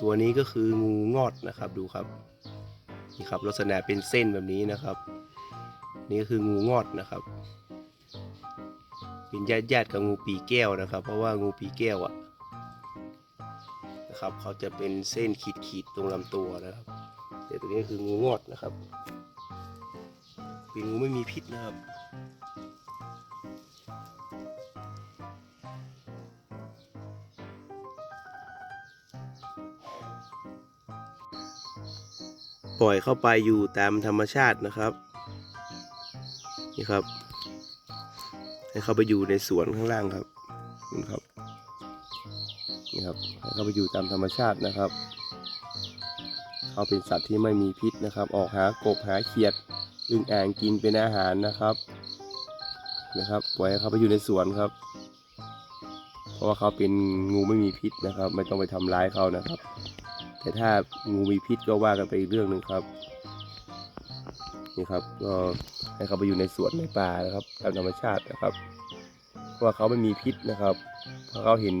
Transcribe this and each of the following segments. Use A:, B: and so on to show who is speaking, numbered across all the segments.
A: ตัวนี้ก็คืองูงอดนะครับดูครับนี่ครับลักษณะเป็นเส้นแบบนี้นะครับ นี่ก็คืองูงอดนะครับ เป็นญาติญาติๆกับงูปีแก้วนะครับ เพราะว่างูปีแก้วอะนะครับเขาจะเป็นเส้นขีดขีดๆตรงลำตัวนะครับแต่ตัวนี้คืองูงอดนะครับ เป็นงูไม่มีพิษนะครับ ปล่อยเข้าไปอยู่ตามธรรมชาตินะครับ นี่ครับ ให้เข้าไปอยู่ในสวนข้างล่างครับนี่ครับนี่ครับให้เข้าไปอยู่ตามธรรมชาตินะครับเขาเป็นสัตว์ที่ไม่มีพิษนะครับ ออกหากบหาเขียดอึ่งอ่างกินเป็นอาหารนะครับนะครับปล่อยให้เขาไปอยู่ในสวนครับ เพราะว่าเขาเป็นงูไม่มีพิษนะครับ ไม่ต้องไปทำร้ายเขานะครับ แต่ถ้างูมีพิษก็ว่ากันไปอีกเรื่องหนึ่งครับนี่ครับก็ให้เขาไปอยู่ในสวนในป่านะครับตามธรรมชาตินะครับ เพราะว่าเขาไม่มีพิษนะครับพอเขาเห็น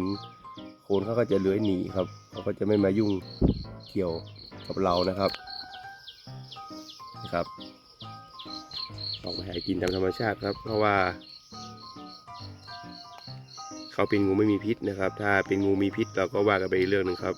A: โคนเขาก็จะเลื้อยหนีครับเขาก็จะไม่มายุ่งเกี่ยวกับเรานะครับนะครับออกมาหากินตามธรรมชาติครับ เพราะว่า เขาเป็นงูไม่มีพิษนะครับ ถ้าเป็นงูมีพิษเราก็ว่ากันไปเรื่องหนึ่งครับ